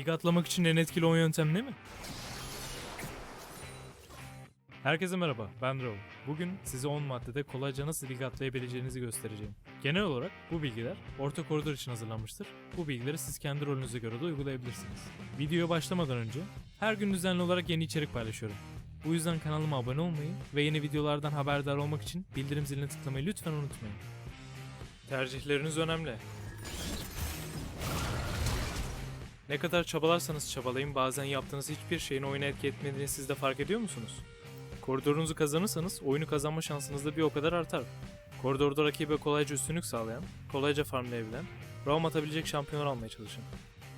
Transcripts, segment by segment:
Lig atlamak için en etkili oyun yöntem ne mi? Herkese merhaba, ben Raul. Bugün size 10 maddede kolayca nasıl lig atlayabileceğinizi göstereceğim. Genel olarak bu bilgiler orta koridor için hazırlanmıştır. Bu bilgileri siz kendi rolünüze göre de uygulayabilirsiniz. Videoya başlamadan önce her gün düzenli olarak yeni içerik paylaşıyorum. Bu yüzden kanalıma abone olmayı ve yeni videolardan haberdar olmak için bildirim zilini tıklamayı lütfen unutmayın. Tercihleriniz önemli. Ne kadar çabalarsanız çabalayın bazen yaptığınız hiçbir şeyin oyuna etki etmediğini siz de fark ediyor musunuz? Koridorunuzu kazanırsanız oyunu kazanma şansınız da bir o kadar artar. Koridorda rakibe kolayca üstünlük sağlayan, kolayca farmlayabilen, roam atabilecek şampiyonlar almaya çalışın.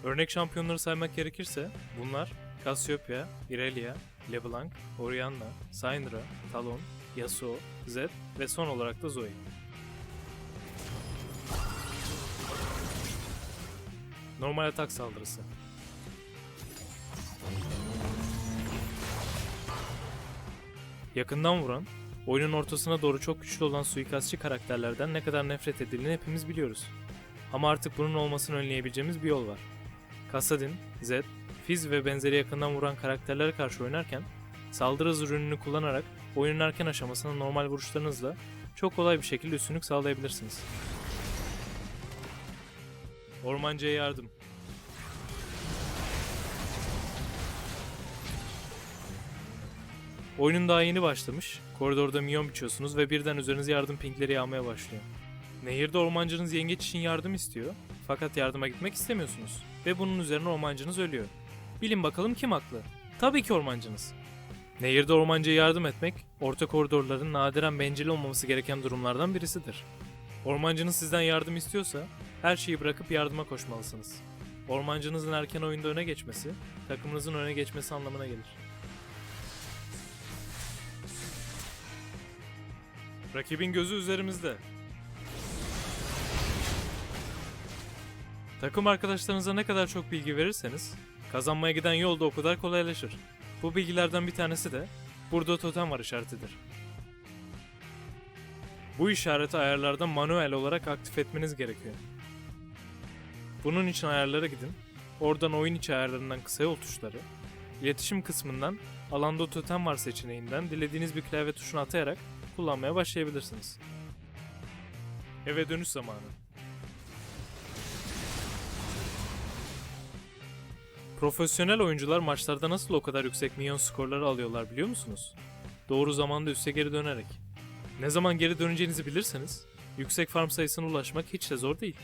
Örnek şampiyonları saymak gerekirse bunlar Cassiopeia, Irelia, LeBlanc, Orianna, Syndra, Talon, Yasuo, Zed ve son olarak da Zoe. Normal atak saldırısı. Yakından vuran, oyunun ortasına doğru çok güçlü olan suikastçı karakterlerden ne kadar nefret edildiğini hepimiz biliyoruz. Ama artık bunun olmasını önleyebileceğimiz bir yol var. Kassadin, Zed, Fizz ve benzeri yakından vuran karakterlere karşı oynarken, saldırı hız ürününü kullanarak oyunun erken aşamasında normal vuruşlarınızla çok kolay bir şekilde üstünlük sağlayabilirsiniz. Ormancıya yardım. Oyunun daha yeni başlamış. Koridorda minyon biçiyorsunuz ve birden üzerinize yardım pinkleri yağmaya başlıyor. Nehirde ormancınız yengeç için yardım istiyor. Fakat yardıma gitmek istemiyorsunuz. Ve bunun üzerine ormancınız ölüyor. Bilin bakalım kim haklı? Tabii ki ormancınız. Nehirde ormancıya yardım etmek, orta koridorların nadiren bencil olmaması gereken durumlardan birisidir. Ormancınız sizden yardım istiyorsa, her şeyi bırakıp yardıma koşmalısınız. Ormancınızın erken oyunda öne geçmesi, takımınızın öne geçmesi anlamına gelir. Rakibin gözü üzerimizde. Takım arkadaşlarınıza ne kadar çok bilgi verirseniz, kazanmaya giden yol da o kadar kolaylaşır. Bu bilgilerden bir tanesi de burada totem var işaretidir. Bu işareti ayarlarda manuel olarak aktif etmeniz gerekiyor. Bunun için ayarlara gidin. Oradan oyun içi ayarlarından kısa yol tuşları, iletişim kısmından alanda totem var seçeneğinden dilediğiniz bir klavye tuşunu atayarak kullanmaya başlayabilirsiniz. Eve dönüş zamanı. Profesyonel oyuncular maçlarda nasıl o kadar yüksek minyon skorları alıyorlar biliyor musunuz? Doğru zamanda üste geri dönerek. Ne zaman geri döneceğinizi bilirseniz, yüksek farm sayısına ulaşmak hiç de zor değil.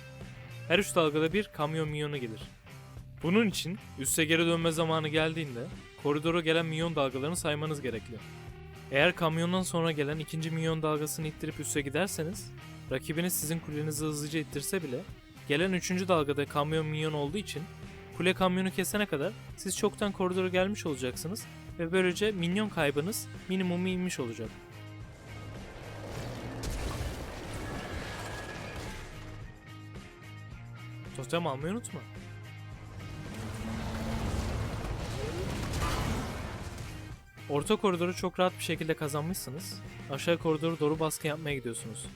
Her üç dalgada bir kamyon minyonu gelir. Bunun için üste geri dönme zamanı geldiğinde koridora gelen minyon dalgalarını saymanız gerekli. Eğer kamyondan sonra gelen ikinci minyon dalgasını ittirip üste giderseniz, rakibiniz sizin kulenizi hızlıca ittirse bile, gelen üçüncü dalgada kamyon minyon olduğu için kule kamyonu kesene kadar siz çoktan koridora gelmiş olacaksınız ve böylece minyon kaybınız minimumu inmiş olacak. Totem almayı unutma. Orta koridoru çok rahat bir şekilde kazanmışsınız. Aşağı koridoru doğru baskı yapmaya gidiyorsunuz.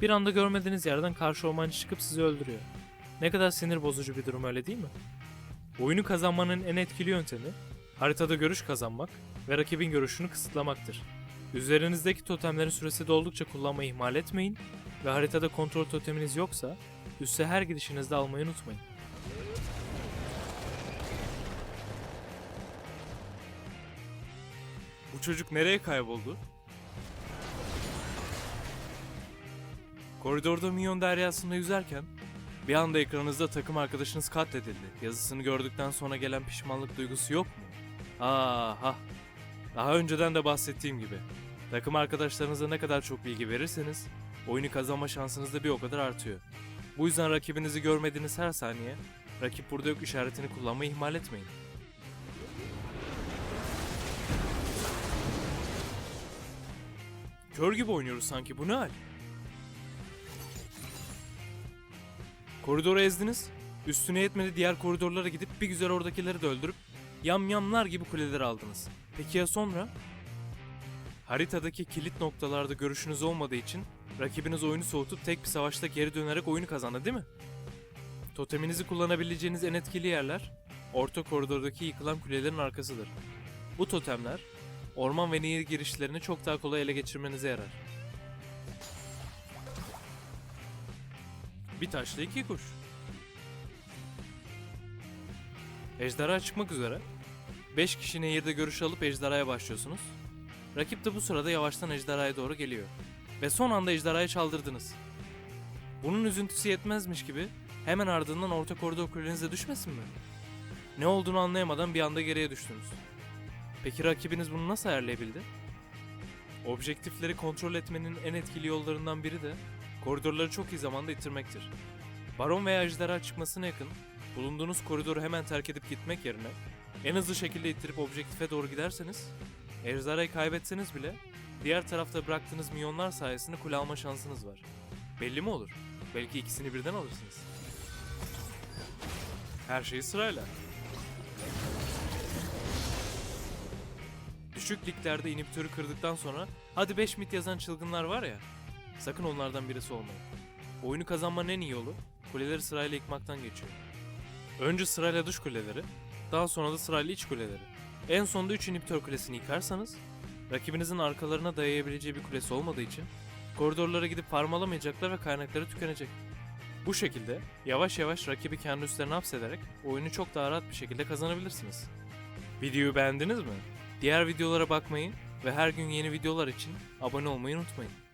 Bir anda görmediğiniz yerden karşı ormancı çıkıp sizi öldürüyor. Ne kadar sinir bozucu bir durum öyle değil mi? Oyunu kazanmanın en etkili yöntemi haritada görüş kazanmak ve rakibin görüşünü kısıtlamaktır. Üzerinizdeki totemlerin süresi doldukça kullanmayı ihmal etmeyin ve haritada kontrol toteminiz yoksa üste her gidişinizde almayı unutmayın. Bu çocuk nereye kayboldu? Koridorda minyon deryasında yüzerken bir anda ekranınızda takım arkadaşınız katledildi. Yazısını gördükten sonra gelen pişmanlık duygusu yok mu? Aha. Daha önceden de bahsettiğim gibi. Takım arkadaşlarınıza ne kadar çok bilgi verirseniz oyunu kazanma şansınız da bir o kadar artıyor. Bu yüzden rakibinizi görmediğiniz her saniye rakip burada yok işaretini kullanmayı ihmal etmeyin. Kör gibi oynuyoruz sanki bu ne hal? Koridoru ezdiniz. Üstüne yetmedi diğer koridorlara gidip bir güzel oradakileri de öldürüp yamyamlar gibi kuleleri aldınız. Peki ya sonra? Haritadaki kilit noktalarda görüşünüz olmadığı için rakibiniz oyunu soğutup tek bir savaşta geri dönerek oyunu kazandı değil mi? Toteminizi kullanabileceğiniz en etkili yerler orta koridordaki yıkılan kulelerin arkasıdır. Bu totemler, orman ve nehir girişlerini çok daha kolay ele geçirmenize yarar. Bir taşla iki kuş. Ejderha çıkmak üzere. 5 kişi nehirde görüş alıp ejderhaya başlıyorsunuz. Rakip de bu sırada yavaştan ejderhaya doğru geliyor. Ve son anda ejderhayı çaldırdınız. Bunun üzüntüsü yetmezmiş gibi hemen ardından orta koridor kulenize düşmesin mi? Ne olduğunu anlayamadan bir anda geriye düştünüz. Peki rakibiniz bunu nasıl ayarlayabildi? Objektifleri kontrol etmenin en etkili yollarından biri de koridorları çok iyi zamanda ittirmektir. Baron veya ejderha çıkmasına yakın bulunduğunuz koridoru hemen terk edip gitmek yerine en hızlı şekilde ittirip objektife doğru giderseniz ejderhayı kaybetseniz bile diğer tarafta bıraktığınız milyonlar sayesinde kule alma şansınız var. Belli mi olur? Belki ikisini birden alırsınız. Her şey sırayla. Düşük liglerde inhibitörü kırdıktan sonra hadi 5 mit yazan çılgınlar var ya sakın onlardan birisi olmayın. Oyunu kazanmanın en iyi yolu kuleleri sırayla yıkmaktan geçiyor. Önce sırayla dış kuleleri, daha sonra da sırayla iç kuleleri. En sonunda 3 inhibitör kulesini yıkarsanız rakibinizin arkalarına dayayabileceği bir kulesi olmadığı için koridorlara gidip farm alamayacaklar ve kaynakları tükenecek. Bu şekilde yavaş yavaş rakibi kendi üstlerine hapsederek oyunu çok daha rahat bir şekilde kazanabilirsiniz. Videoyu beğendiniz mi? Diğer videolara bakmayı ve her gün yeni videolar için abone olmayı unutmayın.